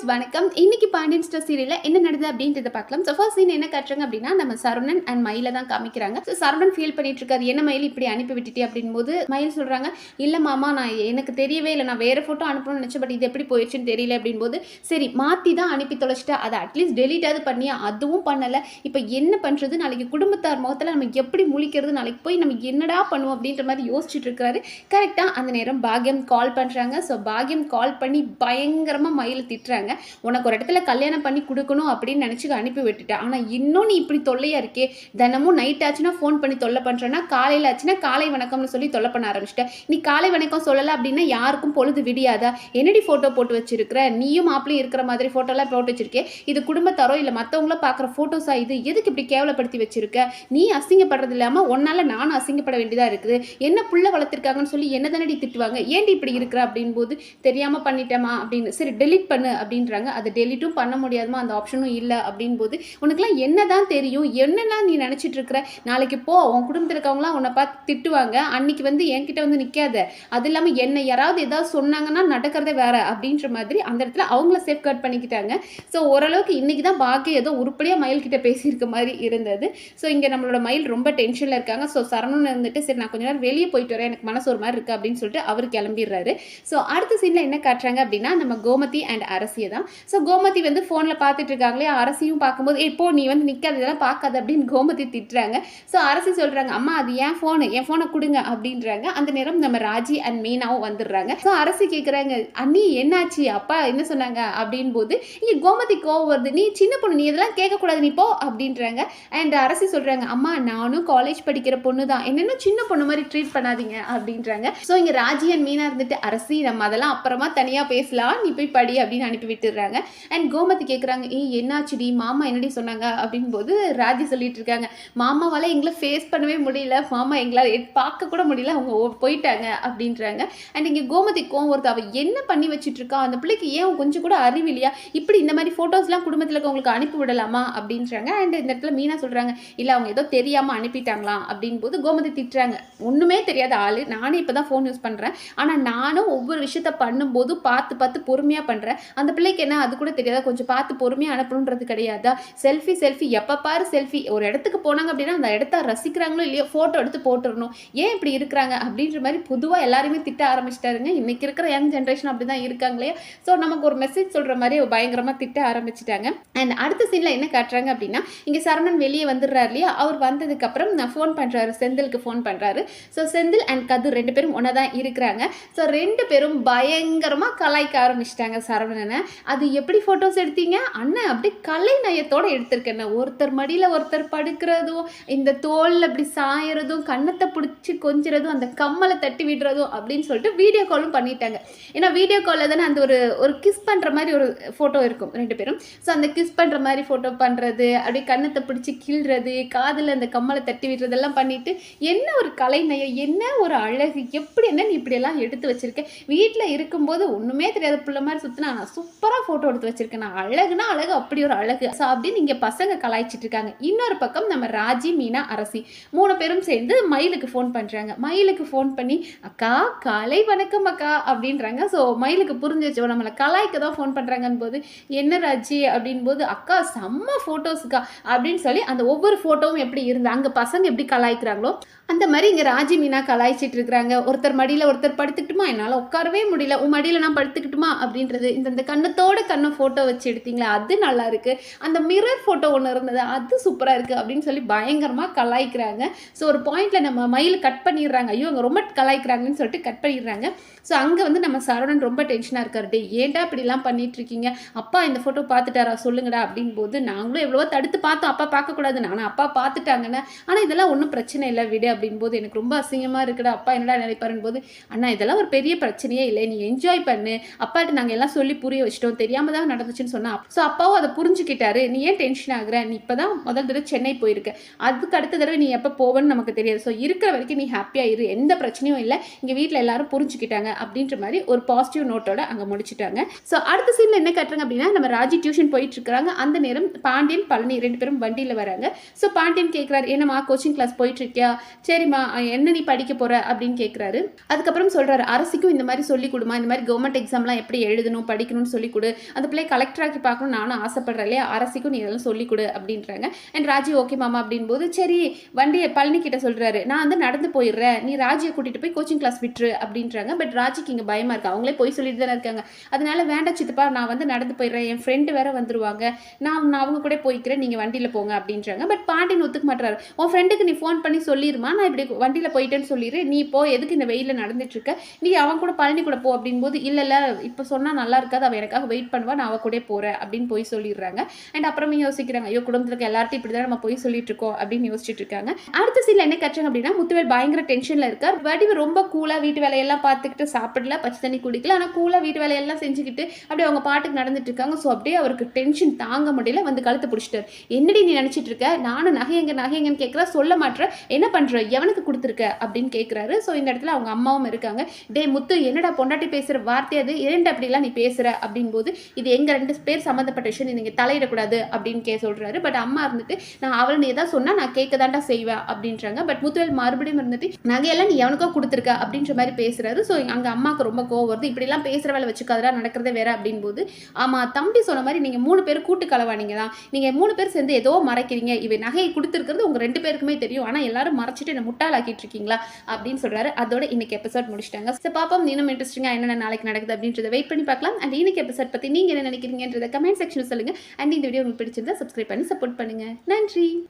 Guys வணக்கம். இன்னைக்கு Pandian store சீரியலில் என்ன நடந்தது அப்படின்றத பார்க்கலாம். ஸோ ஃபர்ஸ்ட் சீன் என்ன காட்டுறாங்க அப்படின்னா நம்ம சரவணன் அண்ட் மயில தான் காமிக்கிறாங்க. ஸோ சரவணன் ஃபீல் பண்ணிட்டு இருக்காரு என்ன மயில் இப்படி அனுப்பி விட்டுட்டே அப்படின் போது மயில் சொல்றாங்க இல்ல மாமா நான் எனக்கு தெரியவே இல்லை. நான் வேற ஃபோட்டோ அனுப்பணும்னு நினச்சேன் பட் இது எப்படி போயிடுச்சுன்னு தெரியல. அப்படின் போது சரி மாற்றி தான் அனுப்பி தொலைச்சிட்டா அதை அட்லீஸ்ட் டெலிட்டாவது பண்ணி அதுவும் பண்ணலை. இப்போ என்ன பண்ணுறது நாளைக்கு குடும்பத்தார் முகத்தில் நம்ம எப்படி முழிக்கிறது? நாளைக்கு போய் நம்ம என்னடா பண்ணுவோம்? அப்படின்ற மாதிரி யோசிச்சுட்டு இருக்காரு. கரெக்டாக அந்த நேரம் பாக்யம் கால் பண்ணுறாங்க ஸோ பாக்யம் கால் பண்ணி பயங்கரமாக மயில் திட்டுறாங்க. உனக்கு ஒரு இடத்துல கல்யாணம் பண்ணி கொடுக்கணும் அப்படின்னு நினச்சி அனுப்பி விட்டுட்டேன் ஆனால் இன்னும் நீ இப்படி தொல்லையாக இருக்கே? தினமும் நைட் ஆச்சுன்னா ஃபோன் பண்ணி தொல்லை பண்ணுறேன்னா காலையில் ஆச்சுன்னா காலை வணக்கம்னு சொல்லி தொல்லை பண்ண ஆரம்பிச்சிட்டேன் நீ காலை வணக்கம் சொல்லலை அப்படின்னா யாருக்கும் பொழுது விடியாதா? என்னடி ஃபோட்டோ போட்டு வச்சிருக்கிற? நீயும் மாப்பிளையும் இருக்கிற மாதிரி ஃபோட்டோலாம் போட்டு வச்சிருக்கே இது குடும்பத்தாரோ இல்லை மற்றவங்கள பார்க்குற ஃபோட்டோஸா இது? எதுக்கு இப்படி கேவலப்படுத்தி வச்சிருக்க? நீ அசிங்கப்படுறது இல்லாமல் உன்னால நானும் அசிங்கப்பட வேண்டியதாக இருக்குது. என்ன புள்ள வளர்த்துருக்காங்கன்னு சொல்லி என்ன தானடி திட்டுவாங்க? ஏன்டி இப்படி இருக்கிற அப்படின் போது தெரியாமல் பண்ணிட்டேமா அப்படின்னு. சரி டெலிட் பண்ணு அப்படின்னு அப்படின்றாங்க. அதை டெலிட்டும் பண்ண முடியாதுமா? அந்த ஆப்ஷனும் இல்லை அப்படின் போது உனக்குலாம் என்னதான் தெரியும்? என்னெல்லாம் நீ நினச்சிட்டு இருக்கிற நாளைக்கு போ. உன் குடும்பத்தில் இருக்கவங்களாம் உன்னை பார்த்து திட்டுவாங்க. அன்னைக்கு வந்து என்கிட்ட வந்து நிற்காத அது இல்லாமல் என்னை யாராவது ஏதாவது சொன்னாங்கன்னா நடக்கிறதே வேற. அப்படின்ற மாதிரி அந்த இடத்துல அவங்கள சேஃப் கார்ட் பண்ணிக்கிட்டாங்க. ஸோ ஓரளவுக்கு இன்றைக்கி தான் பாக்கி ஏதோ உருப்படியாக மயில் கிட்ட பேசியிருக்க மாதிரி இருந்தது. ஸோ இங்கே நம்மளோட மயில் ரொம்ப டென்ஷனில் இருக்காங்க. ஸோ சரவணன் இருந்துட்டு சரி நான் கொஞ்ச நேரம் வெளியே போயிட்டு வரேன். எனக்கு மனசு ஒரு மாதிரி இருக்குது அப்படின்னு சொல்லிட்டு அவர் கிளம்பிடுறாரு. ஸோ அடுத்த சீனில் என்ன காட்டுறாங்க அப்படின்னா நம்ம கோமதி அண்ட் அரசியல் தான். ஸோ கோமதி வந்து ஃபோனில் பார்த்துட்டு இருக்காங்களே அரசியும் பார்க்கும்போது இப்போ நீ வந்து நிற்காத இதெல்லாம் பார்க்காத அப்படின்னு கோமதி திட்டுறாங்க. ஸோ அரசி சொல்கிறாங்க அம்மா அது ஏன் ஃபோனு என் ஃபோனை கொடுங்க அப்படின்றாங்க. அந்த நேரம் நம்ம ராஜி அண்ட் மீனாவும் வந்துடுறாங்க. ஸோ அரசி கேட்குறாங்க அண்ணி என்னாச்சு? அப்பா என்ன சொன்னாங்க? அப்படின் போது இங்கே கோமதி கோவம் வருது. நீ சின்ன பொண்ணு நீ இதெல்லாம் கேட்கக்கூடாது நீ போ அப்படின்றாங்க. அண்ட் அரசி சொல்கிறாங்க அம்மா நானும் காலேஜ் படிக்கிற பொண்ணு தான். என்னென்ன சின்ன பொண்ணு மாதிரி ட்ரீட் பண்ணாதீங்க அப்படின்றாங்க. ஸோ இங்கே ராஜி அண்ட் மீனா இருந்துட்டு அரசி நம்ம அதெல்லாம் அப்புறமா தனியாக பேசலாம். நீ போய் படி அப்படின்னு அனுப்பி விட்டுடுறாங்க அண்ட் கோமதி கேட்குறாங்க ஏய் என்னாச்சுடி? மாமா என்னடி சொன்னாங்க? அப்படின் போது ராஜி சொல்லிட்டு இருக்காங்க மாமாவால் எங்களை ஃபேஸ் பண்ணவே முடியல. மாமா எங்களால் எட்- பார்க்க கூட முடியல. அவங்க ஓ- போயிட்டாங்க. அப்படின்றாங்க. அண்ட் இங்கே கோமதி கோவம் ஒருத்த அவள் என்ன பண்ணி வச்சுட்டு இருக்கா அந்த பிள்ளைக்கு ஏன் கொஞ்சம் கூட அறிவில்லையா இப்படி இந்த மாதிரி ஃபோட்டோஸ்லாம் குடும்பத்தில் இருக்கவங்களுக்கு அனுப்பி விடலாமா? அப்படின்றாங்க. அண்ட் இந்த இடத்துல மீனா சொல்கிறாங்க இல்லை அவங்க ஏதோ தெரியாமல் அனுப்பிட்டாங்களாம் அப்படின் போது கோமதி திட்டுறாங்க ஒன்றுமே தெரியாத ஆள். நானே இப்போ தான் ஃபோன் யூஸ் பண்ணுறேன் ஆனால் நானும் ஒவ்வொரு விஷயத்த பண்ணும்போது பார்த்து பார்த்து பொறுமையாக பண்ணுறேன் அந்த பிள்ளைக்கு என்ன அது கூட தெரியாதா? கொஞ்சம் பார்த்து பொறுமையாக அனுப்பணுன்றது கிடையாதா? செல்ஃபி செல்ஃபி எப்போ பாரு செல்ஃபி ஒரு இடத்துக்கு போனாங்க அப்படின்னா அந்த இடத்த ரசிக்கிறாங்களோ இல்லையோ ஃபோட்டோ எடுத்து போட்டுடணும் ஏன் இப்படி இருக்கிறாங்க? அப்படின்ற மாதிரி பொதுவாக எல்லாருமே திட்ட ஆரம்பிச்சிட்டாருங்க. இன்னைக்கு இருக்கிற யங் ஜென்ரேஷன் அப்படி தான் இருக்காங்களே ஸோ நமக்கு ஒரு மெசேஜ் சொல்கிற மாதிரி பயங்கரமாக திட்ட ஆரம்பிச்சிட்டாங்க. அண்ட் அடுத்த சீனில் என்ன காட்டுறாங்க அப்படின்னா இங்கே சரவணன் வெளியே வந்துடுறாரு இல்லையா? அவர் வந்ததுக்கப்புறம் நான் ஃபோன் பண்ணுறாரு செந்திலுக்கு ஃபோன் பண்ணுறாரு ஸோ செந்தில் அண்ட் கதிர் ரெண்டு பேரும் ஒன்றா தான் இருக்கிறாங்க. ஸோ ரெண்டு பேரும் பயங்கரமாக கலாய்க்க ஆரம்பிச்சிட்டாங்க சரவணனை. அது எப்படி ஃபோட்டோஸ் எடுத்தீங்க? அண்ணன் அப்படியே கலை நயத்தோடு எடுத்திருக்கேன். ஒருத்தர் மடியில் ஒருத்தர் படுக்கிறதும் இந்த தோலில் அப்படி சாயறதும் கன்னத்தை பிடிச்சி கொஞ்சிறதும் அந்த கம்மலை தட்டி விடுறதும் அப்படின்னு சொல்லிட்டு வீடியோ காலும் பண்ணிட்டாங்க. ஏன்னா வீடியோ காலில் தானே அந்த ஒரு ஒரு கிஸ் பண்ணுற மாதிரி ஒரு ஃபோட்டோ இருக்கும் ரெண்டு பேரும். ஸோ அந்த கிஸ் பண்ணுற மாதிரி ஃபோட்டோ பண்ணுறது அப்படியே கன்னத்தை பிடிச்சி கீழ்றது காதில் அந்த கம்மலை தட்டி விடுறதெல்லாம் பண்ணிவிட்டு என்ன ஒரு கலைநயம் என்ன ஒரு அழகு எப்படி என்ன நீ இப்படியெல்லாம் எடுத்து வச்சுருக்கேன் வீட்டில் இருக்கும்போது ஒன்றுமே தெரியாத பிள்ளை மாதிரி சுற்றினா நான் சூப்பராக ஃபோட்டோ எடுத்து வச்சிருக்கேன். நான் அழகுனா அழகு அப்படி ஒரு அழகு. ஸோ அப்படின்னு இங்கே பசங்க கலாய்ச்சிட்டு இருக்காங்க. இன்னொரு பக்கம் நம்ம ராஜி மீனா அரசி மூணு பேரும் சேர்ந்து மயிலுக்கு ஃபோன் பண்ணுறாங்க மயிலுக்கு ஃபோன் பண்ணி அக்கா காலை வணக்கம் அக்கா அப்படின்றாங்க. ஸோ மயிலுக்கு புரிஞ்சிச்சு நம்மளை கலாய்க்க தான் ஃபோன் பண்ணுறாங்கன்னு போது என்ன ராஜி? அப்படின் போது அக்கா செம்ம ஃபோட்டோஸ்க்கா அப்படின்னு சொல்லி அந்த ஒவ்வொரு ஃபோட்டோவும் எப்படி இருந்தால் அங்கே பசங்க எப்படி கலாய்க்கிறாங்களோ அந்த மாதிரி இங்கே ராஜி மீனா கலாய்ச்சிட்டு இருக்கிறாங்க ஒருத்தர் மடியில் ஒருத்தர் படுத்துக்கிட்டுமா? என்னால் உட்காரவே முடியல. உன் மடியில் நான் படுத்துக்கிட்டுமா? அப்படின்றது இந்த இந்த கண்ணத்தோட கண்ணை ஃபோட்டோ வச்சு எடுத்தீங்களே? அது நல்லா இருக்கு. அந்த மிரர் ஃபோட்டோ ஒன்று இருந்தது அது சூப்பராக இருக்குது அப்படின்னு சொல்லி பயங்கரமாக கலாய்க்கிறாங்க. ஸோ ஒரு பாயிண்ட்ல நம்ம மயில் கட் பண்ணிடுறாங்க. ஐயோ அங்கே ரொம்ப கலாய்க்கிறாங்கன்னு சொல்லிட்டு கட் பண்ணிடுறாங்க. ஸோ அங்கே வந்து நம்ம சரவணன் ரொம்ப டென்ஷனாக இருக்காரு. டே ஏன்டா இப்படிலாம் பண்ணிட்டு இருக்கீங்க? அப்பா இந்த ஃபோட்டோ பார்த்துட்டாரா? சொல்லுங்கடா. அப்படின் போது நாங்களும் எவ்வளோ தடுத்து பார்த்தோம். அப்பா பார்க்கக்கூடாது. ஆனால் அப்பா பார்த்துட்டாங்கன்னு. ஆனால் இதெல்லாம் ஒன்றும் பிரச்சனை இல்லை விடு அப்படின்போது எனக்கு ரொம்ப அசிங்கமாக இருக்குடா. அப்பா என்னடா நினைப்பாருன்னு போது அண்ணா இதெல்லாம் ஒரு பெரிய பிரச்சனையே இல்லை. நீ என்ஜாய் பண்ணு. அப்பாட்ட நாங்கள் எல்லாம் சொல்லி புரிய வச்சிட்டோம் தெரியாம தான் நடந்துச்சுன்னு சொன்னா. ஸோ அப்பாவும் அதை புரிஞ்சுக்கிட்டாரு. நீ ஏன் டென்ஷன் ஆகுற? நீ இப்போ தான் முதல் தடவை சென்னை போயிருக்க. அதுக்கு அடுத்த தடவை நீ எப்போ போவேன்னு நமக்கு தெரியாது. ஸோ இருக்கிற வரைக்கும் நீ ஹாப்பியாக இரு. எந்த பிரச்சனையும் இல்லை. இங்கே வீட்டில் எல்லாரும் புரிஞ்சுக்கிட்டாங்க. அப்படின்ற மாதிரி ஒரு பாசிட்டிவ் நோட்டோட அங்கே முடிச்சிட்டாங்க. ஸோ அடுத்த சீன்ல என்ன கட்டுறாங்க அப்படின்னா நம்ம ராஜி டியூஷன் போயிட்டு இருக்கிறாங்க. அந்த நேரம் பாண்டியன் பழனி ரெண்டு பேரும் வண்டியில் வராங்க. ஸோ பாண்டியன் கேட்குறாரு என்னம்மா கோச்சிங் கிளாஸ் போயிட்டு இருக்கியா? சரிம்மா என்ன நீ படிக்க போற? அப்படின்னு கேட்குறாரு அதுக்கப்புறம் சொல்றாரு அரசிக்கும் இந்த மாதிரி சொல்லி கொடுமா. இந்த மாதிரி கவர்மெண்ட் எக்ஸாம்லாம் எப்படி எழுதணும் படிக்கணும்னு சொல்லி சொல்லிக் கொடு அந்த பிள்ளை கலெக்டராக்கி பார்க்கணும் நானும் ஆசைப்படுறேன் இல்லையா? அரசிக்கும் நீ இதெல்லாம் சொல்லிக் கொடு அப்படின்றாங்க. அண்ட் ராஜி ஓகே மாமா அப்படின்போது சரி வண்டியை பழனி கிட்ட சொல்றாரு. நான் வந்து நடந்து போயிடுறேன். நீ ராஜியை கூட்டிட்டு போய் கோச்சிங் கிளாஸ் விட்டுரு அப்படின்றாங்க. பட் ராஜிக்கு இங்கே பயமா இருக்கு. அவங்களே போய் சொல்லிட்டு தானே இருக்காங்க. அதனால வேண்டாம் சித்தப்பா நான் வந்து நடந்து போயிடுறேன். என் ஃப்ரெண்டு வேற வந்துருவாங்க. நான் நான் அவங்க கூட போய்க்கிறேன். நீங்க வண்டியில போங்க அப்படின்றாங்க. பட் பாண்டியன் ஒத்துக்க மாட்டாரு உன் ஃப்ரெண்டுக்கு நீ ஃபோன் பண்ணி சொல்லிருமா? நான் இப்படி வண்டியில போயிட்டேன்னு சொல்லிடு நீ போ. எதுக்கு இந்த வெயில நடந்துட்டு இருக்க? நீ அவன் கூட பழனி கூட போ அப்படின்போது இல்லை இல்லை. இப்போ சொன்னால் நல்லா இருக்காது. அவன் எனக்காக வெயிட் பண்ணுவா நான் அவ கூட போகிறேன் அப்படின்னு போய் சொல்லிடுறாங்க. அண்ட் அப்புறமே யோசிக்கிறாங்க ஐயோ குடும்பத்தில் எல்லார்ட்டையும் இப்படி இப்படிதான் நம்ம போய் சொல்லிட்டு இருக்கோம் அப்படின்னு யோசிச்சுட்டு இருக்காங்க. அடுத்த சீனில் என்ன கட்சாங்க அப்படின்னா முத்துவேல் பயங்கர டென்ஷன்ல இருக்கார். வடிவு ரொம்ப கூலா வீட்டு வேலையெல்லாம் பார்த்துக்கிட்டு சாப்பிடல பச்சை தண்ணி குடிக்கல. ஆனா கூலா வீட்டு வேலையெல்லாம் செஞ்சுக்கிட்டு அப்படியே அவங்க பாட்டுக்கு நடந்துட்டு இருக்காங்க. ஸோ அப்படியே அவருக்கு டென்ஷன் தாங்க முடியல. வந்து கழுத்து பிடிச்சிட்டாரு. என்னடி நீ நினைச்சிட்டு இருக்க? நானும் நகை எங்க நகை எங்கன்னு சொல்ல மாட்டேற என்ன பண்ற? எவனுக்கு கொடுத்துருக்க? அப்படின்னு கேட்குறாரு ஸோ இந்த இடத்துல அவங்க அம்மாவும் இருக்காங்க. டே முத்து என்னடா பொண்டாட்டி பேசுற வார்த்தை அது? இரண்டு அப்படிலாம் நீ பேசுற? அப்படின்னு போது இது எங்க ரெண்டு பேர் சம்மந்தப்பட்ட விஷயம் நீங்க தலையிடக்கூடாது அப்படின்னு கே சொல்றாரு. பட் அம்மா இருந்துட்டு நான் அவள் நீ ஏதாவது சொன்னா நான் கேட்க தாண்டா செய்வேன் அப்படின்றாங்க. பட் முத்துவேல் மறுபடியும் இருந்துட்டு நகையெல்லாம் நீ எவனுக்கோ கொடுத்துருக்க அப்படின்ற மாதிரி பேசுறாரு. ஸோ அங்க அம்மாவுக்கு ரொம்ப கோவம் வருது. இப்படிலாம் பேசுற வேலை வச்சுக்காதரா நடக்கிறதே வேற அப்படின் போது ஆமா தம்பி சொன்ன மாதிரி நீங்க மூணு பேர் கூட்டு கலவானீங்க தான் நீங்க மூணு பேர் சேர்ந்து ஏதோ மறைக்கிறீங்க. இவ நகையை கொடுத்துருக்கிறது உங்க ரெண்டு பேருக்குமே தெரியும். ஆனா எல்லாரும் மறைச்சிட்டு என்ன முட்டாளாக்கிட்டு இருக்கீங்களா அப்படின்னு சொல்றாரு. அதோட இன்னைக்கு எபிசோட் முடிச்சிட்டாங்க. ஸோ பாப்போம் இன்னும் இன்ட்ரெஸ்டிங்காக என்னென்ன நாளைக்கு நடக்குது அப்படின்றத வெயிட் பண்ணி பார்க்கலாம். அண்ட் இன்னைக்கு எபிசோட் பத்தி நீங்க என்ன நினைக்கிறீங்கன்றத கமெண்ட் செக்ஷன் சொல்லுங்க. அண்ட் இந்த வீடியோ உங்களுக்கு பிடிச்சிருந்தா சப்ஸ்கிரைப் பண்ணி சப்போர்ட் பண்ணுங்க. நன்றி.